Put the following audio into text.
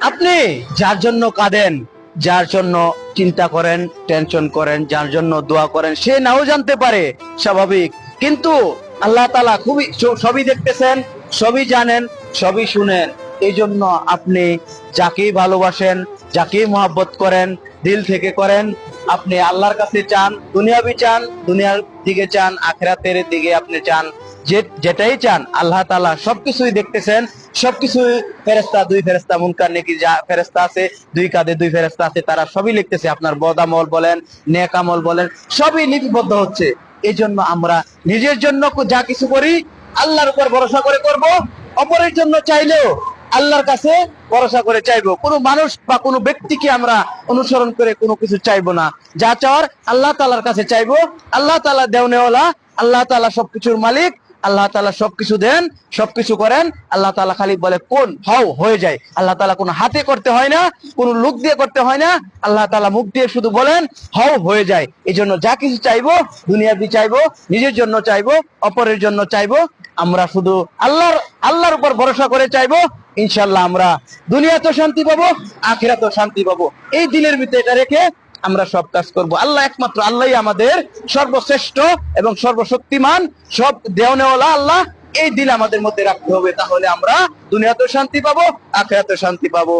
আপনি যার জন্য কাঁদেন, যার জন্য চিন্তা করেন টেনশন করেন, যার জন্য দোয়া করেন, সে নাও জানতে পারে, স্বাভাবিক। কিন্তু আল্লাহ তালা খুবই সবই দেখতেছেন, সবই জানেন, সবই শুনেন। এই জন্য আপনি যাকেই ভালোবাসেন, যাকেই মহাব্বত করেন, দিল থেকে করেন, আপনি আল্লাহর কাছে চান, দুনিয়াবি চান, দুনিয়ার দিকে চান, আখেরাতের দিকে আপনি চান, যে, যেটাই চান, আল্লাহ তালা সবকিছুই দেখতেছেন, সবকিছুই ফেরেস্তা দুই ফেরেস্তা মুনকার, নেকি যা ফেরেস্তা আছে, দুই কাঁধে দুই ফেরেস্তা আছে, তারা সবই লিখতেছে, আপনার বদামল বলেন নেকামল বলেন, সবই লিপিবদ্ধ হচ্ছে। এই জন্য আমরা নিজের জন্য যা কিছু করি, আল্লাহর উপর ভরসা করে করব, অপরের জন্য চাইলেও আল্লাহর কাছে ভরসা করে চাইব। কোনো মানুষ বা কোনো ব্যক্তিকে আমরা অনুসরণ করে কোনো কিছু চাইব না। যা চাওয়ার আল্লাহ তালার কাছে চাইব। আল্লাহ তালা দেওনেওয়ালা আল্লাহ তালা সবকিছুর মালিক, আল্লাহ তালা সবকিছু দেন, সবকিছু করেন, আল্লাহ তালা খালি বলে, কোন? হও, হয়ে যায়। আল্লাহ তালা কোনো হাতে করতে হয় না, কোনো লোক দিয়ে করতে হয় না। আল্লাহ তালা মুখ দিয়ে শুধু বলেন, হও, হয়ে যায়। এই জন্য যা কিছু চাইব, দুনিয়াবি চাইব, নিজের জন্য চাইব, অপরের জন্য চাইব। আমরা শুধু আল্লাহর আল্লাহর উপর ভরসা করে চাইব ইনশাল্লাহ আমরা দুনিয়া তো শান্তি পাবো, আখিরাতেও শান্তি পাবো। এই দিনের ভিতরে এটা রেখে আমরা সব কাজ করব। আল্লাহ একমাত্র আল্লাহ আমাদের সর্বশ্রেষ্ঠ এবং সর্বশক্তিমান, সব দেওয়ানেওয়ালা আল্লাহ। এই দিন আমাদের মধ্যে রাখতে হবে, তাহলে আমরা দুনিয়াতেও শান্তি পাবো, আখেরাতেও শান্তি পাবো।